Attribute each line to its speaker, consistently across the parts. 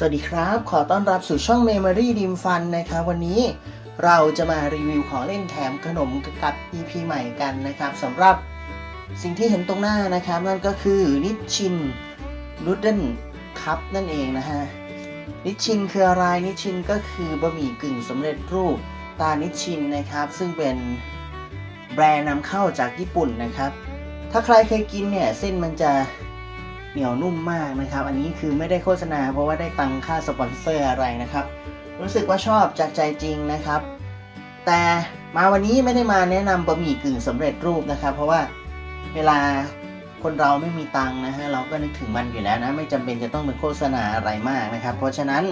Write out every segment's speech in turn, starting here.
Speaker 1: สวัสดีครับ ขอต้อนรับสู่ช่อง Memory d i m Fun นะครับ วันนี้เราจะมารีวิวของเล่นแถมขนมกับ EP ใหม่กันนะครับสำหรับสิ่งที่เห็นตรงหน้านะครับ นั่นก็คือนิชินนูดเดิลคัพนั่นเองนะฮะ นิชินคืออะไร นิชินก็คือบะหมี่กึ่งสำเร็จรูปตานิชินนะครับ ซึ่งเป็นแบรนด์นำเข้าจากญี่ปุ่นนะครับ ถ้าใครเคยกินเนี่ยเส้นมันจะ เหนียวนุ่มมากนะครับ อันนี้คือไม่ได้โฆษณา เพราะว่าได้ตังค่าสปอนเซอร์อะไรนะครับ รู้สึกว่าชอบจากใจจริงนะครับ แต่มาวันนี้ไม่ได้มาแนะนำบะหมี่กึ่งสำเร็จรูปนะครับ เพราะว่าเวลาคนเราไม่มีตังนะฮะเราก็นึกถึงมันอยู่แล้วนะ ไม่จำเป็นจะต้องเป็นโฆษณาอะไรมากนะครับ เพราะฉะนั้น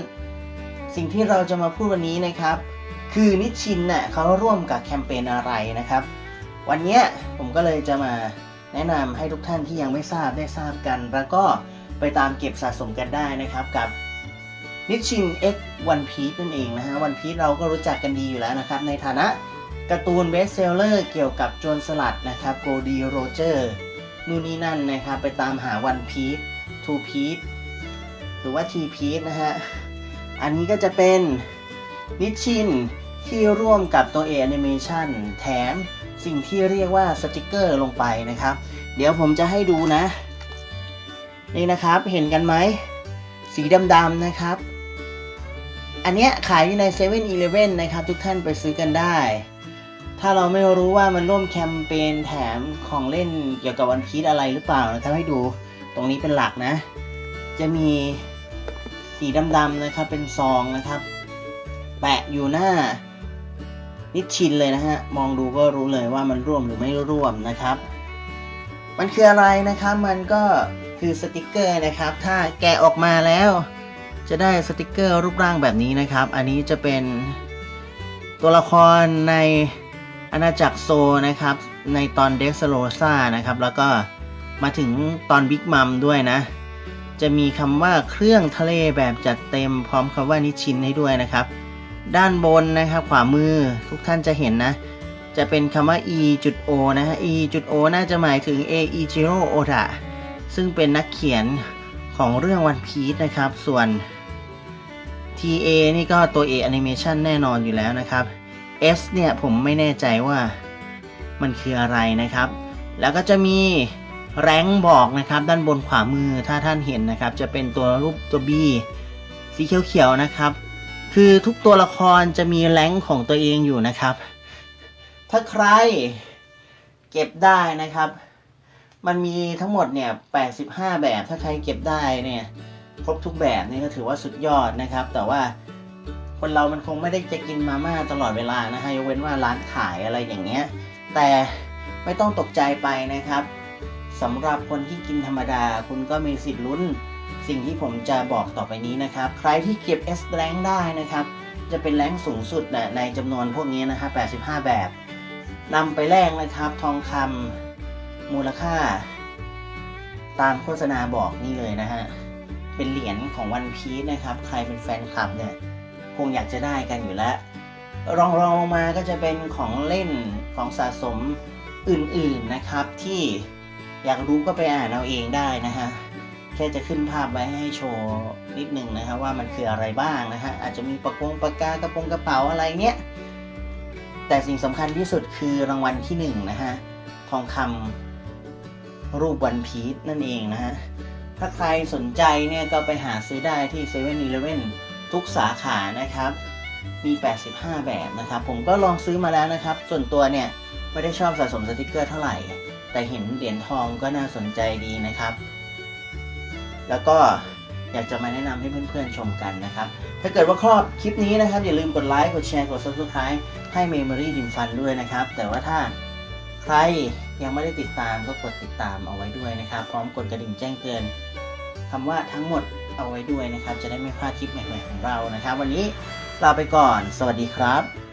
Speaker 1: สิ่งที่เราจะมาพูดวันนี้นะครับ คือนิชินน่ะเขาร่วมกับแคมเปญอะไรนะครับ วันเนี้ยผมก็เลยจะมา แนะนำให้ทุกท่านที่ยังไม่ทราบได้ทราบกัน แล้วก็ไปตามเก็บสะสมกันได้นะครับกับนิชิน X One Piece นั่นเองนะฮะ One Piece เราก็รู้จักกันดีอยู่แล้วนะครับ ในฐานะการ์ตูนเบสเซลเลอร์เกี่ยวกับโจรสลัดนะครับโกดีโรเจอร์นู่นนี่นั่นนะครับ ไปตามหา One Piece Two Piece หรือว่า T Piece นะฮะ อันนี้ก็จะเป็นนิชิน ที่ร่วมกับตัวเอ Animation แถมสิ่งที่เรียกว่าสติกเกอร์ลงไปนะครับ เดี๋ยวผมจะให้ดูนะ นี่นะครับเห็นกันไหม สีดำๆนะครับ อันเนี้ยขายอยู่ใน7 e เ e ่ e อนะครับ ทุกท่านไปซื้อกันได้ ถ้าเราไม่รู้ว่ามันร่วมแคมเปญแถมของเล่นเกี่ยวกับวันพีชอะไรหรือเปล่านะครับให้ดูตรงนี้เป็นหลักนะ จะมีสีดำๆนะครับเป็นซองนะครับ แปะอยู่หน้า นิชชินเลยนะฮะ มองดูก็รู้เลยว่ามันร่วมหรือไม่ร่วมนะครับ มันคืออะไรนะครับ มันก็คือสติกเกอร์นะครับ ถ้าแกะออกมาแล้ว จะได้สติกเกอร์รูปร่างแบบนี้นะครับ อันนี้จะเป็นตัวละครในอาณาจักรโซนะครับ ในตอนเด็กสโลซานะครับ แล้วก็มาถึงตอนบิ๊กมัมด้วยนะ จะมีคำว่าเครื่องทะเลแบบจัดเต็มพร้อมคำว่านิชินให้ด้วยนะครับ ด้านบนนะครับขวามือทุกท่านจะเห็นนะ จะเป็นคำว่า e. o. นะฮะ e. o. น่าจะหมายถึง a e j i r o oda ซึ่งเป็นนักเขียนของเรื่อง One Piece นะครับ ส่วน TA นี่ก็ตัว A Animation แน่นอนอยู่แล้วนะครับ S เนี่ยผมไม่แน่ใจว่ามันคืออะไรนะครับ แล้วก็จะมีแรงบอกนะครับ ด้านบนขวามือถ้าท่านเห็นนะครับ จะเป็นตัวรูปตัว B สีเขียวๆนะครับ คือทุกตัวละครจะมีแรงของตัวเองอยู่นะครับ ถ้าใครเก็บได้นะครับ มันมีทั้งหมดเนี่ย 85 แบบ ถ้าใครเก็บได้เนี่ย ครบทุกแบบนี่ก็ถือว่าสุดยอดนะครับ แต่ว่าคนเรามันคงไม่ได้จะกินมาม่าตลอดเวลานะฮะยกเว้นว่าร้านขายอะไรอย่างเงี้ย แต่ไม่ต้องตกใจไปนะครับสำหรับคนที่กินธรรมดา คุณก็มีสิทธิ์ลุ้น สิ่งที่ผมจะบอกต่อไปนี้นะครับ ใครที่เก็บ S แรงได้นะครับ จะเป็นแรงสูงสุดนะในจำนวนพวกนี้นะครับ85 แบบนำไปแลกนะครับ ทองคำมูลค่า ตามโฆษณาบอกนี่เลยนะฮะ เป็นเหรียญของวันพีชนะครับ ใครเป็นแฟนคลับเนี่ย คงอยากจะได้กันอยู่แล้ว รองรองลงมาก็จะเป็นของเล่นของสะสมอื่นๆนะครับ ที่อยากรู้ก็ไปอ่านเอาเองได้นะฮะ แค่จะขึ้นภาพไว้ให้โชว์นิดหนึ่งนะครับว่ามันคืออะไรบ้างนะฮะอาจจะมีปากกงปากกากระโปรงกระเป๋าอะไรเนี้ยแต่สิ่งสำคัญที่สุดคือรางวัลที่หนึ่งนะฮะทองคำรูปวันพีชนั่นเองนะฮะถ้าใครสนใจเนี่ยก็ไปหาซื้อได้ที่7 e เ e ่ e อทุกสาขานะครับ มี 85 แบบนะครับ ผมก็ลองซื้อมาแล้วนะครับ ส่วนตัวเนี่ยไม่ได้ชอบสะสมสติกเกอร์เท่าไหร่ แต่เห็นเหรียญทองก็น่าสนใจดีนะครับ แล้วก็อยากจะมาแนะนำให้เพื่อนๆชมกันนะครับ ถ้าเกิดว่าชอบคลิปนี้นะครับ อย่าลืมกดไลค์กดแชร์กด subscribe ให้ Memory d i m Fun ด้วยนะครับ แต่ว่าถ้าใครยังไม่ได้ติดตามก็กดติดตามเอาไว้ด้วยนะครับ พร้อมกดกระดิ่งแจ้งเตือนคำว่าทั้งหมดเอาไว้ด้วยนะครับ จะได้ไม่พลาดคลิปใหม่ๆของเรานะครับ วันนี้ลาไปก่อน สวัสดีครับ